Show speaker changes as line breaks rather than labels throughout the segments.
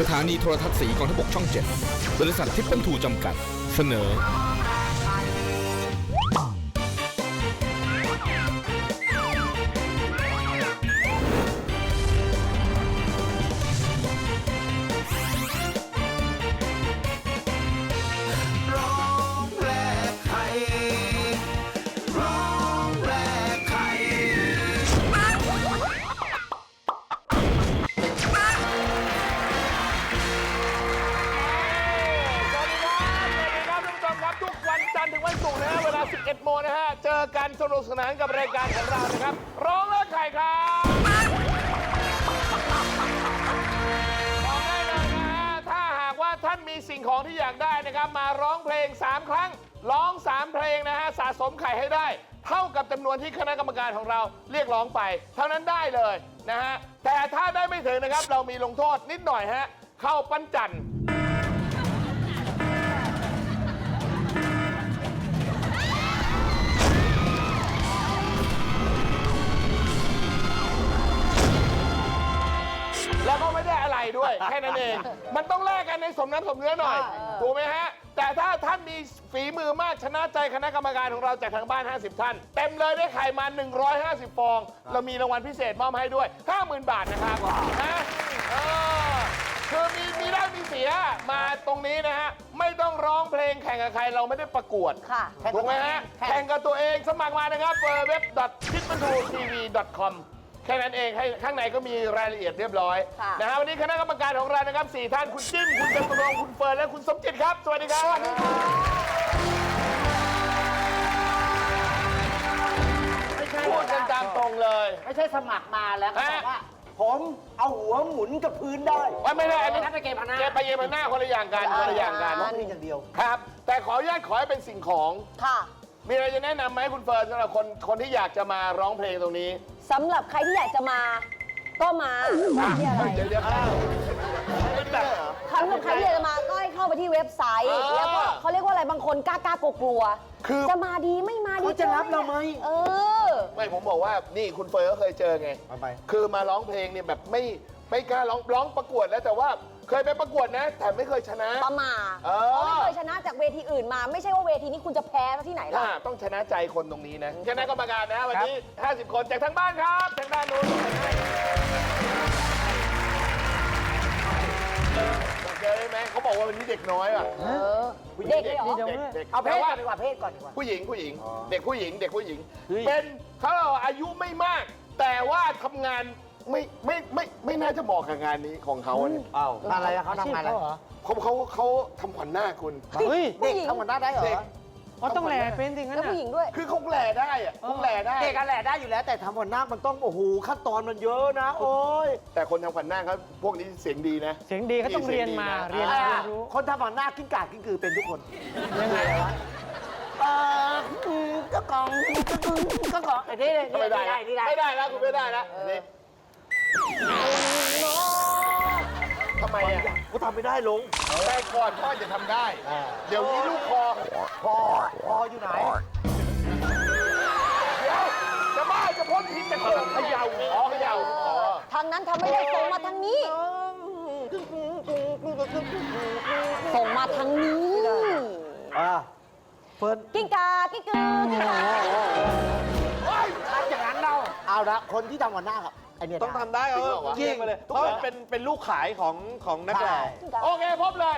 สถานีโทรทัศน์สีกองทพบกช่อง7บริษัททิพย์ปันทูจำกัด เสนอ
นุกสนานกับรายการของเรานะครับ ร้องเลิกไข่ครับบอกได้เลยนะฮะถ้าหากว่าท่านมีสิ่งของที่อยากได้นะครับ มาร้องเพลง 3 ครั้ง ร้อง 3 เพลงนะฮะสะสมไข่ให้ได้ เท่ากับจำนวนที่คณะกรรมการของเราเรียกร้องไป เท่านั้นได้เลยนะฮะแต่ถ้าได้ไม่ถึงนะครับเรามีลงโทษนิดหน่อยฮะเข้าปั้นจันทร์ ด้อะไรด้วยแค่นั้นเอง มันต้องแลกกันในสมน้ำสมเนื้อหน่อย ถูกไหมฮะ แต่ถ้าท่านมีฝีมือมากชนะใจคณะกรรมการของเราจากทางบ้าน 50 ท่าน เต็มเลยได้ไข่มา 150 ฟอง เรามีรางวัลพิเศษมอบให้ด้วย 50,000 บาทนะครับนะเออคือมีมีได้มีเสียมาตรงนี้นะฮะ ไม่ต้องร้องเพลงแข่งกับใครเราไม่ได้ประกวด
ค่ะ
ถูกไหมฮะ แข่งกับตัวเองสมัครมานะครับเว็บ k i d m a n t v c o m แค่นั้นเองให้ข้างในก็มีรายละเอียดเรียบร้อย
ค่ะ
นะฮะวันนี้คณะกรรมการของเรานะครับสี่ท่านคุณจิ้มคุณจตุรงค์คุณเฟิร์นและคุณสมจิตครับ สวัสดีครับสวัสดีครับ
ไม่ใช่
พูดกันตามตรงเลย
ไม่ใช่สมัครมาแล้วก็บอกว่า ผมเอาหัวหมุนกับพื้นได้
ว่าไม่ได้อันนี้
อันนั้นไปเกมพนัน
เกมไปเกมพนันคนละอย่างกันคนละอย่างกัน
ร้องเพลงอย่างเดียว
ครับ แต่ขออนุญาตขอให้เป็นสิ่งของ
ค่ะ
มีอะไรจะแนะนำไหมคุณเฟิร์นสำหรับคนคนที่อยากจะมาร้องเพลงตรงนี้
สำหรับใครที่อยากจะมา ก็มาที่อะไร
เดี๋ยวเดี๋ยวเป็นแบบ
คำสำหรับใครที่อยากจะมาก็ให้เข้าไปที่เว็บไซต์
อ่า
แล้วก็เขาเรียกว่าอะไรบางคนกล้ากล้ากลัวกลัวๆ
คือ
จะมาดีไม่มาดี
เขาจะรับเราไหม
เออ
ไม่ผมบอกว่านี่คุณเฟิร์นก็เคยเจอไง
ทำไม
คือมาร้องเพลงเนี่ยแบบไม่ไม่กล้าร้องร้องประกวดแล้วแต่ว่า เคยไปประกวดนะ แต่ไม่เคยชนะ
ประมา
เออ
เขาไม่เคยชนะจากเวทีอื่นมา ไม่ใช่ว่าเวทีนี้คุณจะแพ้ซะที่ไหนล่ะ
อ่าต้องชนะใจคนตรงนี้นะคณะกรรมการนะวันนี้ 50 คนจากทางบ้านครับทางด้านนู้นเจอไหมเขาบอกว่าวันนี้เด็กน้อยอะ
เออเด็กเลยเหรอ
เด็กเด็ก
เอาเพศ
แต่
ก่
ว่า
อนดีกว่าเพศก่อนดีกว่า
ผู้หญิงผู้หญิง เด็กผู้หญิง เด็กผู้หญิง
เฮ้ย
เป็นเขาเราอายุไม่มาก แต่ว่าทำงาน ไม่ไม่ไม่ไม่น่าจะเหมาะกับงานนี้ของเขาเนี่ย
อ้าวอะไรอะเขาทำงานอะไร
เขาเขาเขาทำขวัญหน้าคุณ
เฮ้ย
เด็กทำงานได้เหรอ
เด็ก
อ๋อต้องแหล่เป็นสิงั้น
แล้ว
น่ะ
ผู้หญิงด้วย
คือเขาแหล่ได้อะเขาแหล่ได้
เด็กกันแหละได้อยู่แล้วแต่ทำหัวหน้ามันต้องโอ้โหขั้นตอนมันเยอะนะ โอ้ย
แต่คนทำขวัญหน้าเขาพวกนี้เสียงดีนะ
เสียงดีเขาต้องเรียนมา
เสียงดีนะ
เรียน
อ่า
เรียนรู้
คนทำหัวหน้ากิ้งก่ากิ้งกือเป็นทุกคน
ยังไงวะ
เอออืมก็กองก็กองก็กองไอ้นี่นี่
ไม่ได้
ได้
แล้ว
นี่ได้
ไม่ได้แล้วคุณไม่ได้แล้วนี่ ทำไมอะ
กูทำไม่ได้ลง
แต่ก่อนพ่อจะทำได้ เดี๋ยวนี้ลูกคอ
พอพออยู่ไหน
เดี๋ยว จะบ้าจะพ้นพิษจะเกิดเขย่าอ๋อเขย่าอ๋อ
ทางนั้นทำไม่ได้ส่งมาทางนี้ ส่งมาทางนี้
อ่าเฟิร์น
กิ้งกากิ้งกือกิ้งกา
ถ้าอย่างนั้นเราเอาละคนที่ทำหัวหน้าครับ ไอเนี่ย
ต้องทำได้เออ
จริง
ไปเลยเพราะมันเป็นเป็นลูกขายของของนักแหล่
กิ้งกา
โอเคพบเลย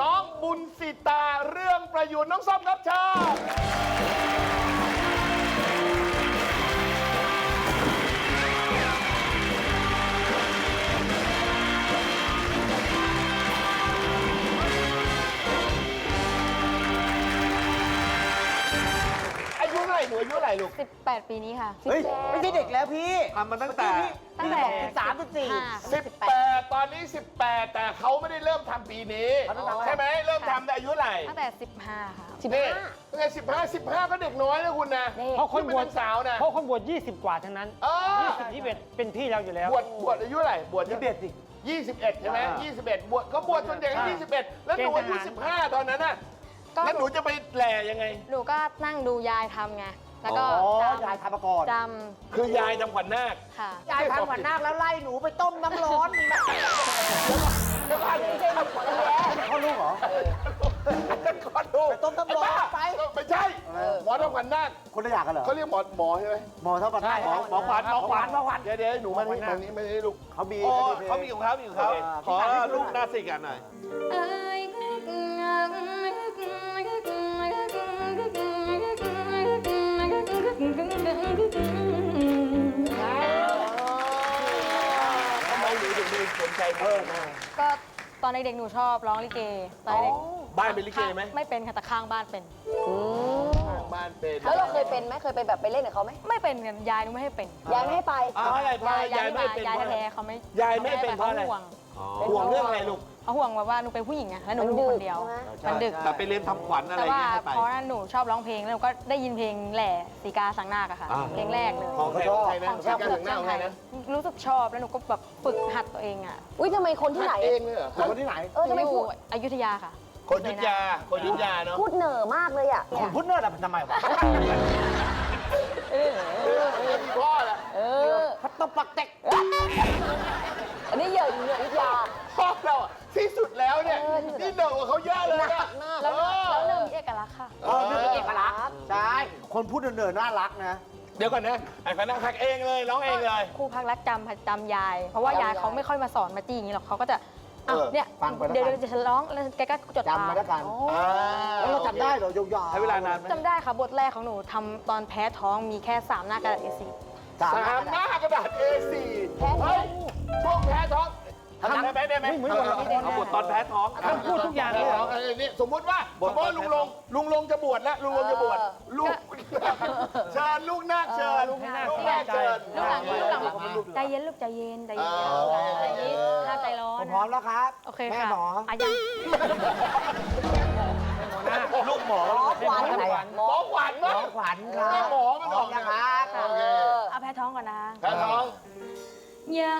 น้องบุญสิตาเรื่องประยุนน้องส้มครับเชิญอา ไหร่หนูอายุเท่าไหร่ลูก
18 ปีนี้ค่ะ
เฮ้ยไม่ใช่เด็กแล้วพี่
ทำมาตั้งแต่
ตั้ง
พี่
แต่
บอกสิบสามสิบสี่
18 ตอนนี้ 18 แต่เขาไม่ได้เริ่มทำปีนี้
เขาต้องทำ
ใช่ไหมเริ่มทำแต่อายุเท่าไหร่
ตั้งแต่ 15 ค่ะ
สิบ
นี่
ห้า
ตั้งแต่15 15 ก็เด็กน้อยนะคุณนะ
นี่
เพราะคนบวช
เป็นสาวนะ
เพราะคนบวช20 กว่าทั้งนั้น
เออ
20 21เป็นพี่เราอยู่แล้ว
บวชบวชอายุเท่าไหร่บวช
ยี่สิบเอ็ดสิ
21 ใช่ไหม
อ่า
21 บวชก็บวชส่วนใหญ่ก็
อ่า
21 แล้วหนูอายุ
เกณฑ์ทหาร
15 ตอนนั้นน่ะ
ก็
แล้วหนูจะไปแหล่ยังไง
หนูก็นั่งดูยายทำไง แล้วก็
อ๋อ
จำ
ยายทำมะก่อน
จำ
คือยายจำขวัญนาค
ค่ะ
ยายทำขวัญนาคแล้วไล่หนูไปต้มน้ำร้อน
มีไหมแล้วก็ไม่ใช่ขวัญแย่
พ่
อลูกเหรอต้มน้ำร้อนไป ไม่ใช่
หมอทำข
วัญนา
คคนละอย่างกันเหรอ
เขาเรียกหมอหมอใช่ไหม
หมอเท่ากันหมอหมอขวัญหมอขวัญหมอขวัญ
เดี๋ยวเดี๋หนูมาตรงนี้ไม่ได้ลูก
เขา
บี
เขา
บีของเขามีของเขาขอลูกหน้าซิกันหน่อย
มีสนใจเพลง
ก็ตอนเด็กๆหนูชอบร้องลิเกตอนเด็ก
บ้านเป็นลิเกไหม
ไม่เป็นค่ะแต่ข้างบ้านเป็น
บ้านเป็น
แล้วเราเคยเป็นไหมเคยไปแบบไปเล่นกับเขาไหม
ไม่เป็นกันยายหนูไม่ให้เป็น
ยายไม่ให้ไป
เพราะอะไรเพราะ
ยาย
ยาย
ยาย
ไม่
ไม่
เป็น
ยาย
เพราะอะไร
แท้ๆเขาไม่
ยายไม่เป็นเพราะอะไร
ห่วง
ห่วงเรื่องอะไรลูก
เขาห่วงแบบว่าหนูเป็นผู้หญิงอะแล้วหนูลูกคนเดียว มันดึก
แต่ไปเรียนทำขวัญอะไร
แต่ว่า
เงี้ยให้ไป
เพราะนั้นหนูชอบร้องเพลงแล้วหนูก็ได้ยินเพลงแหล่สีกาสังนาคอะค่ะ
อ่า
เพลงแรกเลย
ของใครของใครนะ
ของ
ช
ช
อ
อ
บบการถึงหน้าของใครนะ
รู้สึกชอบแล้วหนูก็แบบฝึกหัดตัวเองอะ
อุ้ยทำไมคนที่ไหน
เองเลยเหรอ
คนที่ไหน
เออ
ห
ทำ
นู
ไม
อ
พู
ยู่
ด
อยุธยาค่ะ
คนยุทธยา คนยุทธยาเนาะ
พูดเหน่อมากเลยอะ
คุณพุทธเนิร์ดอะทำไมวะ
เออมีพ่อแหละ
เออ
พัตตปักเต็ก
อันนี้เหยอะเหนื่อยวิทยา
พ่อเราอะที่สุดแล้วเนี่ย
เออที่สุด
นี่เหนือกว่าเขาเยอะเลยนะ
แล้ว
เออ
แล้วเริ่มมีเอกลักษณ์ค่ะ
เออนี่เป็นเอกลักษณ์ใช่คนพูดเนิร์ดๆน่ารักนะ
เดี๋ยวก่อนนะไอ้คณะพักเองเลยร้องเองเลย
ครูพักรักจำจำยาย เพราะว่ายายเขาไม่ค่อยมาสอนมาจี้อย่างนี้หรอกเขาก็จะอะ
เออ
เนี่ย
ฟังไปแล้วกัน
เดี๋ยวเดี๋ยวจะร้องแล้วแกก็จด
จำมาแล้วกัน
อ๋อ
แล้วเราจำได้เหรอยาวๆ
ใช้เวลานานไหม
จำได้ค่ะบทแรกของหนูทำตอนแพ้ท้องมีแค่ 3 หน้ากระดาษ A4
สาม
สามหน้ากระดาษ A4 เฮ้ยช่วงแพ้ท้องทำได้ไหมได้ไหม
ไม่เหมือน
เอาบทตอนแพ้ท้อง
ท่านพูดทุกอย่างเลยเหรอ
เออนี่สมมุติว่าสมมติว่าลุงลงลุงลงจะบวชแล้วลุงลงจะบวชลูกเชิญลูกนาคเชิญ
ลูกนาค
ลูกนาคเชิญ
ลูกหลังลูกหลังบอกใจเย็นลูกใจเย็นใจเย็น
อ๋อ
อะไรอย่างนี้ห้ามใจร้อน
ผมพร้อมแล้วครับ
โอเค
แม่
ค่ะ
หมอ
อะยัง
ลูกหมอ
หมอขวัญ
อะไรอะ
หมอขวัญ
หม
มั้
องขวัญครับ
แม่หมอมันออก
นะ
นะ
ค
ค
รั
รับบโอเค
เอาแพ้ท้องก่อนนะ
แพ้ท้อง
ยา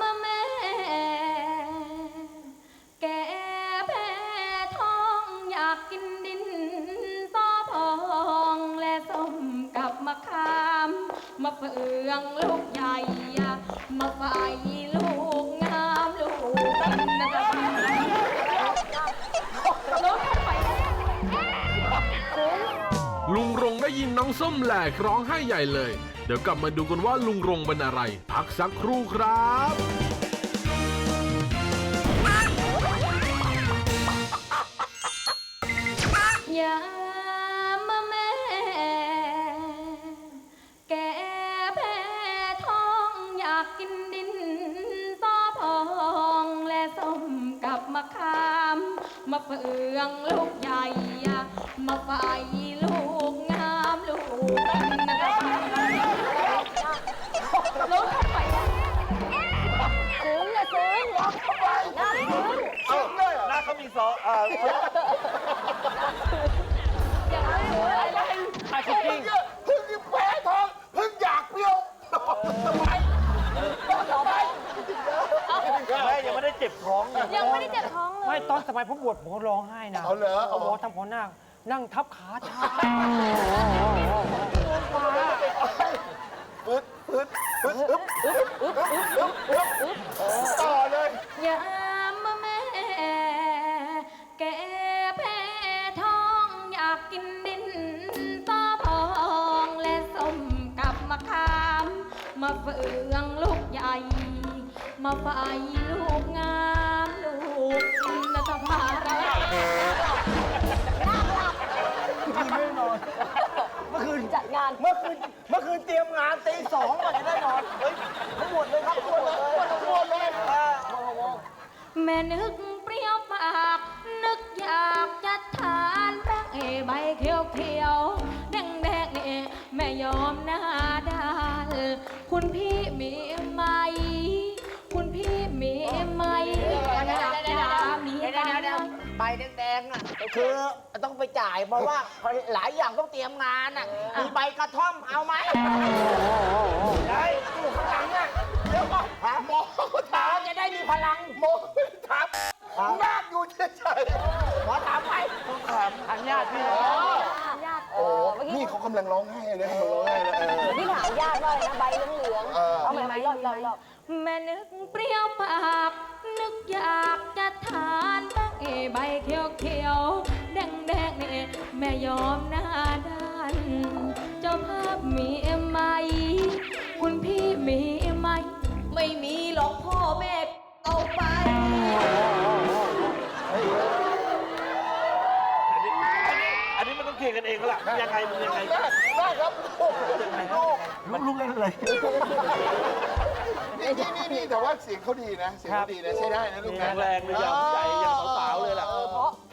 มาแม่แกแพ้ท้องอยากกินดินซอพองและส้มกับมะขาม มาเฟืองลูกใหญ่ มาไฟ น้
องส้มแหลกร้องไห้ใหญ่เลย เดี๋ยวกลับมาดูกันว่าลุงรงเป็นอะไร พักสักครู่ครับ
ยามาแม่ แกแพ้ท้องอยากกินดินซอพองและส้มกับมะขาม มาเฟืองลูกใหญ่ มาไฟลูก ลูกเป็นนะลูกไปแล้ว
ซึ้งอะซึ้งน่าซึ้ง
เอ้าห
น้าเขามีซอเอ่อ
อย่างนั้นเลย
อาจริง
เพิ่งแพ้ท้องเพิ่งอยากเปรี้ยวทำไมทำไม
แม่ยังไม่ได้เจ็บท้องเลย
ยังไม่ได้เจ็บท้องเลย
ไม่ตอนสมัยผมบวชผมก็ร้องไห้นะ
เอาเหรอเอา
เอา
เห
ม
อ
ทำหัวหน้า นั่งทับขาชา
ปึ๊ดปึ๊ดปึ๊ดอึ๊บอึ๊บอึ๊บอึ๊บอึ๊บอึ๊บอึ๊บต่อเลย
อย่ามาแม่แกแพ้ท้องอยากกินดินตอพองและส้มกับมะขาม มาเฟืองลูกใหญ่ มาไฟลูกงามลูกนัทภาา
น
เมื่อคืนเมื่อคืนเตรียมงานตีสองกว่าจะได้นอนเฮ้ยทั้งหมดเลยครับทั้งหมดเลยทั้งหมดเลยเออ
แม่นึกเปรี้ยวปาก นึกอยากจะทานแป้งเอใบเขียวเขียวๆแดงแดงๆเอแม่ยอมหน้าด้านคุณพี่มี
งๆอะคือต้องไปจ่ายเพราะว่าหลายอย่างต้องเตรียมงานอะมีใบกระท่อมเอาไหมได้อยู่ข้างหลังอะ
เดี๋ยวก่อนหมอเขาถาม
จะได้มีพลัง
หมอไม่ได้ถามนาคอยู่เฉย
ขอถามไป
ทางญาติพี่
ๆอ๋อ
ญาติ
โอ้นี่เขากำลังร้องไห้เลยกำลังร้องไห้เลยเออ
พี่ถามญาติว่าอะไรนะใบเหลือง
เออ
ๆเอาใหม่ใหม่รอบรอบรอบ
แม่นึกเปรี้ยวปากนึ กอยากจะทานต้องเอใบเขียวๆแดงๆเนี่ยแม่ยอมหน้าด้าน เจ้าภาพมีไหม คุณพี่มีไหม ไม่มีหรอกพ่อแม่เอาไป
เคลียร์กันเองแล้วล่ะยังไงมึงยังไง
ได้ได้ครับโอ้โหลูก
ลูกเล่นเลย
นี่นี่นี่นี่แต่ว่าเสียงเขาดีนะเสียงเขาดีนะใช้ได้นะลูก
แข็
นะ
งแรงเลยอย่างผู้ใหญ่อย่างสาวๆเลยล่ะ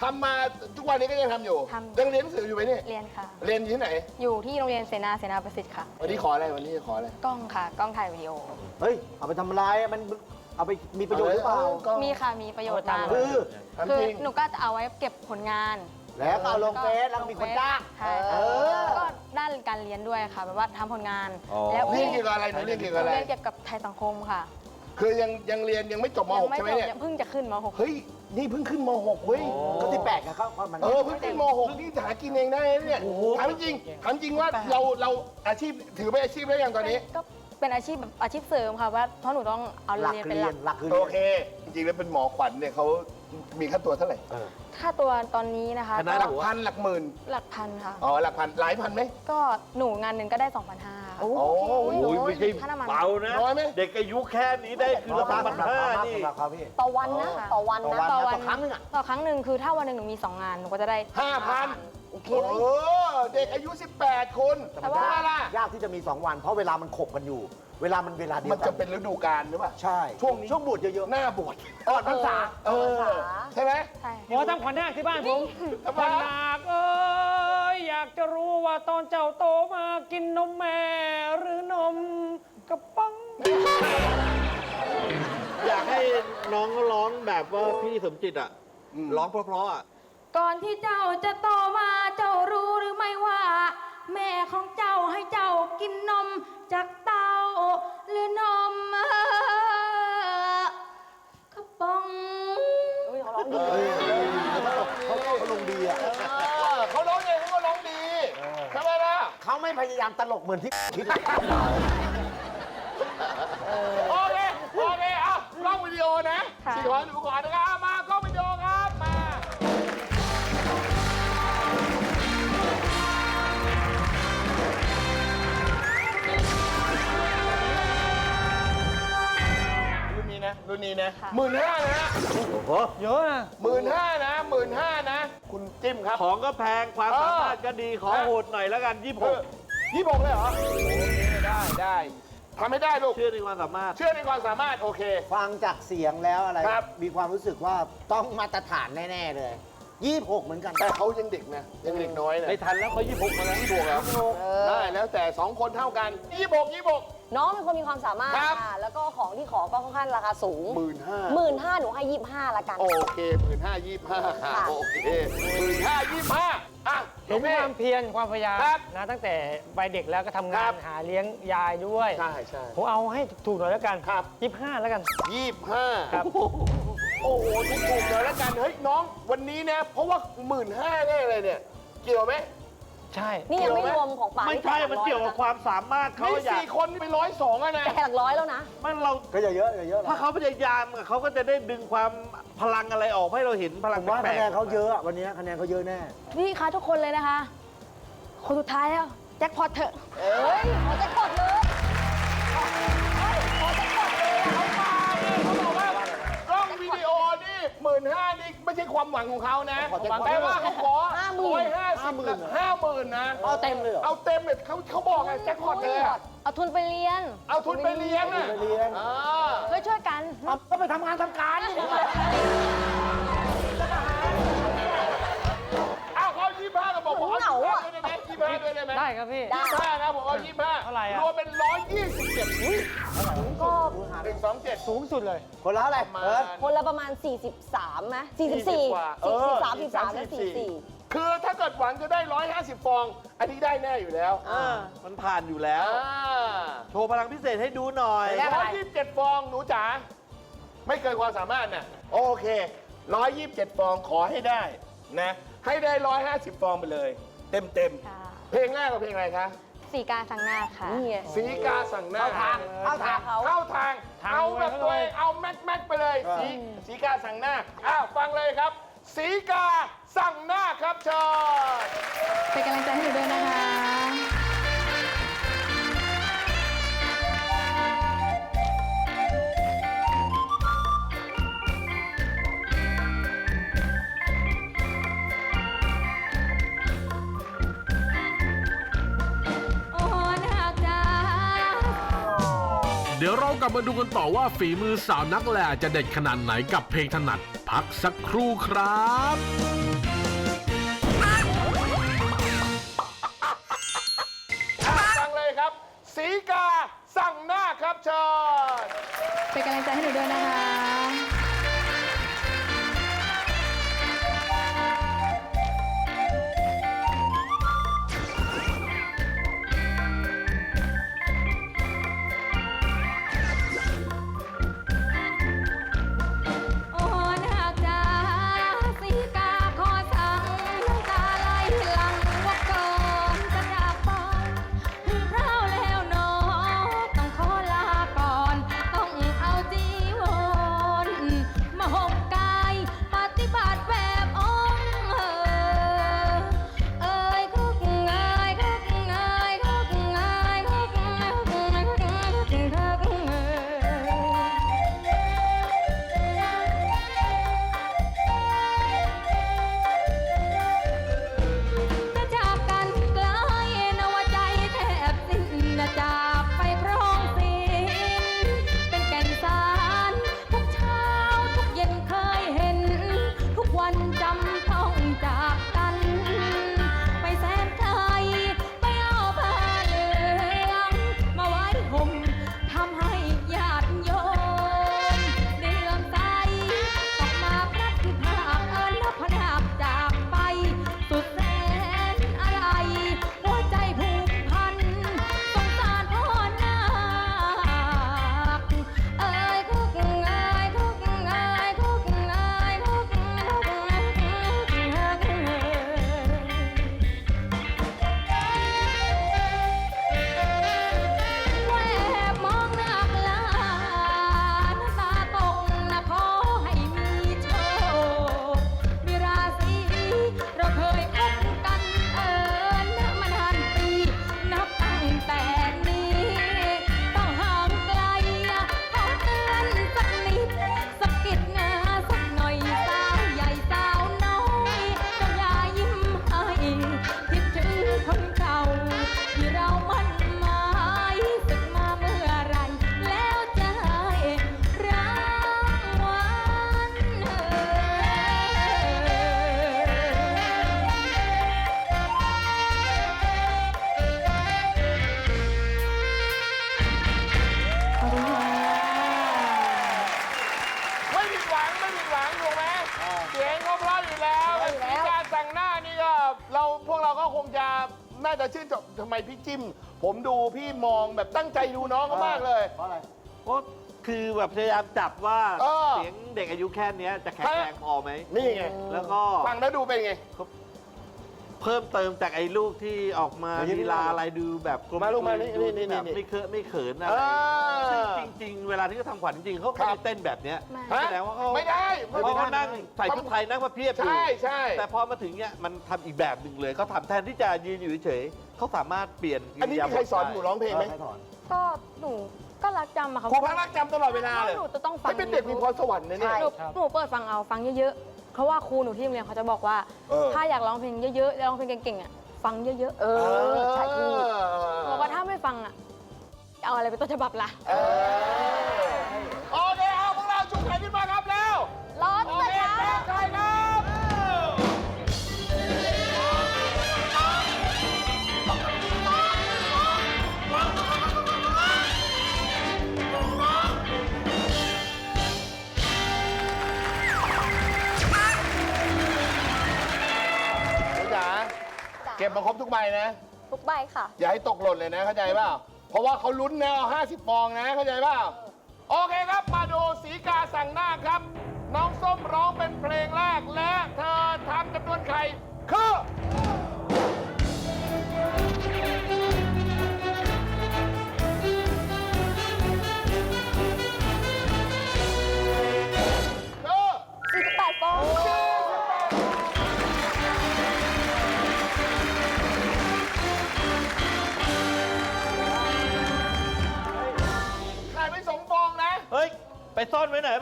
ทำมาทุกวันนี้ก็ยังทำอยู่
ทำ
ยังเรียนหนังสืออยู่ไหมเนี่ย
เรียนค่ะ
เรียนอยู่ที่ไหน
อยู่ที่โรงเรียนเสนาเสนาประสิทธิ์ค่ะ
วันนี้ขออะไรวันนี้ขออะไร
กล้องค่ะกล้องถ่ายวิดีโอ
เฮ้ยเอาไปทำอะไรมันเอาไปมีประโยชน์หรือเปล่า
ก็
มีค่ะมีประโยชน์มาก
คือ
ทำ
คือ
จริง
หนูก็จะเอาไว้เก็บผลงาน
แล้วก็เอาลงเฟซแล้วก็มีคนจ้าง
ใช่
เอ
ค่ะ
อ
แล้วก็ด้านการเรียนด้วยค่ะ แบบว่าทำผลงาน
อ๋อ
แล้ว
เรียนเกี่ยวกับอะไรหนูเรียนเกี่ยวกับอะไร
เรียนเกี่ยวกับไทยสังคมค่ะ
คือยังยังเรียนยังไม่จบม
ยั
.6
ไม่
ใช่ไหม
จบ
เนี่ย
ยังเพิ่งจะขึ้นม .6
เฮ้ย นี่เพิ่งขึ้นม .6 เว้ย
ก็ที่แปลกอะเขาเขามัน
เออเพิ่งขึ้นม .6 นี่หากินเองได้นะเนี่ยถามจริงถามจริงว่าเราเราอาชีพถือเป็นอาชีพได้ยังตอนนี้
ก็เป็นอาชีพแบบอาชีพเสริมค่ะว่าเพราะหนูต้องเอา
หลัก
เรียนเป็น
เรี
ห
ย
ลั
น
ก
หลักคือ
โอ
เรียน
เค จริงๆแล้วเป็นหมอขวัญเนี่ยเขา มีค่าตัวเท่าไหร่
ค่าตัวตอนนี้นะคะ
คณะ
หลั
ก็
กพันหลักหมื่น
หลักพันค่ะ
อ๋อหลักพันหลายพันไหม
ก็หนูงานหนึ่งก็ได้ 2,500
โอ้
โอ้ยไม่ใช่
ค่าน้ำมัน
เบานะ
น้อยไหม
เด็กอายุแค่นี้ได้คือละพันห้านี่
สำหรับเขาพี่
ต่อวันนะต่อวัน
ต่อ
นะ
วัน
ต่อ
นะ
วัน
ต่อครั้งนึงอะ
ต่อครั้งหนึ่งคือถ้าวันหนึ่งหนูมี 2 งานหนูก็จะได้
ห้าพัน
โอเค
โอ้
ไหม
เด็กอายุ 18 คน
แต่ว่า
ว่าล่ะ
ยากที่จะมี 2 วันเพราะเวลามันขบกันอยู่ เวลามันเวลาเดียว
มัน
กั
จะเป็นฤดูกาลหรือเปล่า
ใช่
ช่วงนี้
ช่วงบูดเยอะ
หน้าบวช
ๆอ่อนพรรษา
เออ ใช่ไหม
ใช่
หมอทำขวัญนาคที่บ้านผม
ทำไม
ขวัญนาคเอ้ยอยากจะรู้ว่าตอนเจ้าโตมากินนมแม่หรือนมกระป๋อง
อยากให้น้องร้องแบบว่าพี่สมจิตอะ ร้องเพราะๆอะ
ก่อนที่เจ้าจะโตมาเจ้ารู้หรือไม่ว่า แม่ของเจ้าให้เจ้ากินนมจากเต้า หรือนมเอ่อกระป๋อง
เฮ้ยเขาเขาลงดีอะ
เออเขาร้องเองเขาก็ร้องดีใช่ไหมล่ะ
เขาไม่พยายามตลกเหมือนที่คิด
โอเคโอเคอะกล้องวิดีโอนะ
ค่ะ
สี่ขอหนูขอนะครับ นนี้นะรุ่นนี้นะหมื่นห้านะ
เยอะนะ
หมื่นห้านะหมื่นห้านะ คุณจิ้มครับ
ของก็แพงความสามารถก็ดีขอโหดหน่อยแล้วกันยี่
เอ
ห
อกยี่สิบหกเลยเหรอโอเคได้ได้ทำให้ได้ลูก
เชื่อในความสามารถ
เชื่อในความสามารถโอเค
ฟังจากเสียงแล้วอะไร
ครับ
มีความรู้สึกว่าต้องมาตรฐานแน่ ๆ เลย 26เหมือนกัน
แต่เขายังเด็กนะยังเด็กน้อยนะ
ไม่ทันแล้วเขายี่หกมาแล้ว
ยี่สิบหกแล้วได้แล้วแต่สองคนเท่ากันยี่สิบหกยี่สิบหก
น้องเป็นคนมีความสามารถ
ครับ
ค่ะแล้วก็ของที่ขอก็ค่อนข้างราคาสูง
หมื่นห้า
หมื่นห้าหนูให้ยี่สิบห้าละกัน
โอเคหมื่นห้ายี่ห้าโอเคหมื่นห้ายี่ห้าอะ
เห็น
แม่
ความเพียรความพยายาม
ครับ
นะตั้งแต่วัยเด็กแล้วก็ทำ
ค
งา
รั
น
บ
หาเลี้ยงยายด้วย
ใช่ใช่
ผมเอาให้ถูกหน่อยแล้วกัน
ครับ
ยี่ห้าแล้วกัน
ยี่ห้า
ครับ
โอ้โหถูกๆเลยแล้วกัน เฮ้ยน้อง วันนี้นะ เพราะว่าหมื่นห้าแน่เลยเนี่ย เกี่ยวไหม
ใช่
นี่ยังไม่
เกี่ยวไหม
รวมของป่า
ไม่ใช่ มันเกี่ยวกับความสามารถเขา
นี่
อยาก
สี่คนนี่ไปร้อยสองอะนะ
แต่หลักร้อยแล้วนะ
มันเรา
ก็อย่าเยอะอย่าเยอะหรอก
ถ้าเขาพยายามอะเขาก็จะได้ดึงความพลังอะไรออกให้เราเห็นพลั
ผ
ง
มว่า
แปล
คะแนน
ก
เขาเยอะอะวันนี้คะแนนเขาเยอะแน่
นี่คะทุกคนเลยนะคะ คนสุดท้ายแล้ว แจ็คพอตเถอะเอ้ยขอแจ็คพอต
หวังของเขานะ
ขอแจ็คพอต
แต่ว่าเขาขอ
ห้าหมื่น
ร้อยห้าสิบห้าหมื่นนะ
เอาเต็มเลยเหรอ
เอาเต็มเลยเขาเขาบอกไงแจ็คพอตเลยอะ
เอาทุนไปเรียน
เอาทุนไปเลี้ยงอะ
ไปเรียน
อ่า
ช่วยช่วยกัน
เอาก็ไปทำงานทำการนี่
ยี่ห้าอะด้วยได้ไหมยี่ห้าด้วยได้ไหม
ได้ครับพี่
ได้
ยี่ห้านะผมเอายี่ห้า
เท่าไหร่อะ
รวมเป็นร้อยยี่สิบเจ็ด
ก็
หนึ่งสองเจ็ด
สูงสุดเลย
คนละอะไร
มา
เออ
คนละประมาณ 43ไหม
40
44
กว่าเออ
43 43และ44
คือถ้าเกิดหวังจะได้ 150 ฟอง อันนี้ได้แน่อยู่แล้ว
ๆอ่ามันผ่านอยู่แล้ว
อ่า
โชว์พลังพิเศษให้ดูหน่อย
ร้อยยี่สิบเจ็ดฟองหนูจ๋าไม่เกินความสามารถน่ะโอเคร้อยยี่สิบเจ็ดฟองขอให้ได้นะ ให้ได้ร้อยห้าสิบฟองไปเลย เต็มเต็มๆ
ค่ะ
เพลงแรกกับเพลงอะไรคะ
สีกาสังนาคค่ะ นี่ไง
สีกาสั่งหน้า
เข้าทางเข้าทาง
เข้าทาง
ทาง
เอาแบบ
เลย
ตัวเองเอาแม็กแม็กไปเลยสีสีกาสั่งหน้าอ้าวฟังเลยครับ สีกาสั่งหน้าครับเชิญ
เป็นกำลังใจให้หนูด้วยนะคะ
ดี๋ยวเรากลับมาดูกันต่อว่าฝีมือสาวนักแลจะเด็ดขนาดไหนกับเพลงถนัด พักสักครู่ครับ
ฟังเลยครับ สีกาสั่งหน้าครับเชิญ
เป็นกำลังใจให้หนูด้วยนะคะ แบบพยายามจั
บ
ว่า
เออ
เสียงเด็กอายุแค่เนี้ยจะแข็งแรงพอไหม
นี่ไง
แล้วก็
ฟังแล้วดูเป็นไง
เพิ่มเติมจากไอ้ลูกที่ออกมาลีลาอะไรดูแบบกล
มาลูกมานี่
ดู
นี่นี่
แบบ
นี่
ไม่เคอะไม่เขินอะไร
เออ
ซึ่งจริง ๆ เวลาที่เขาทำขวัญจริงๆเขา
ครั
ไม่
บ
เต้นแบบเนี้ย
ฮะ
แสดงว่าเขา
ไม่ได้
เพราะเขานั่งใส่ชุดไทยนั่งมาเพียบอยู่
ใช่ใช่
แต่พอมาถึงเนี้ยมันทำอีกแบบหนึ่งเลยเขาทำแทนที่จะยืนอยู่เฉยๆเขาสามารถเปลี่ยน
อันนี้มีใครสอนหนูร้องเพลงไหม
ก็หนู ก็รักจำอะค่ะ
ครูพักรักจำตลอดเวลาเลย
หนูจะต้องฟัง
ให้เป็นเด็กมีพรสวรรค์นะเนี่ย
หนูหนูเปิดฟังเอาฟังเยอะๆเพราะว่าครูหนูที่โรงเรียนเขาจะบอกว่า
เออ
ถ้าอยากร้องเพลงเยอะๆแล้วร้องเพลงเก่งๆอะฟังเยอะๆเอ
เอ
อใช่ถูก
อ
บอกว่าถ้าไม่ฟังอะเอาอะไรเป็นต้นฉบับล่ะ
เออ ใบนะ
ทุกใบค่ะ
อย่าให้ตกหล่นเลยนะเข้าใจเปล่าเพราะว่าเขาลุ้นแนว50ฟองนะเข้าใจเปล่าโอเคครับมาดูสีกาสั่งหน้าครับ น้องส้มร้องเป็นเพลงแรกและเธอทำจำนวนไข่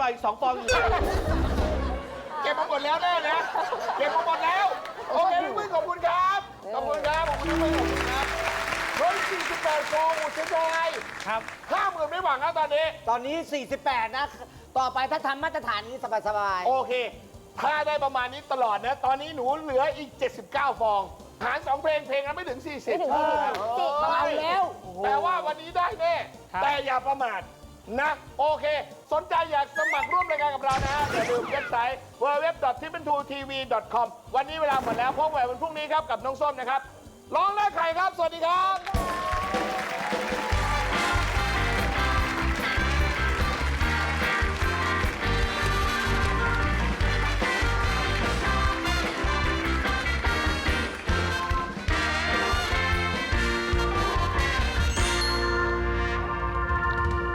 ซ่อนไว้ไหนบ้างอีกสองฟองอยู่ไหน
เก็บมาหมดแล้วแน่นะเก็บมาหมดแล้ว โอเคพี่พึ่งขอบคุณครับ ขอบคุณครับ ขอบคุณพี่พึ่งขอบคุณครับฮ้ย48ฟองอุดใจ
ครับ
ห้าหมื่นไม่หวังแล้วตอนนี้
ตอนนี้ 48 นะ ต่อไปถ้าทำมาตรฐานนี้สบาย
โอเค ถ้าได้ประมาณนี้ตลอดนะ ตอนนี้หนูเหลืออีก 79 ฟอง หารสองเพลงเพลงละไม่ถึง 40
ไม่ถึง40
เออ
สิเบาแล้ว
แต่ว่าวันนี้ได้แน่
ครับ
แต่อย่าประมาท นะโอเค สนใจอยากสมัครร่วมรายการกับเรานะฮะอย่าลืมเว็บไซต์ www.tippentv.com วันนี้เวลาหมดแล้วพบกันวันพรุ่งนี้ครับกับน้องส้มนะครับร้องและไข่ครับ สวัสดีครับ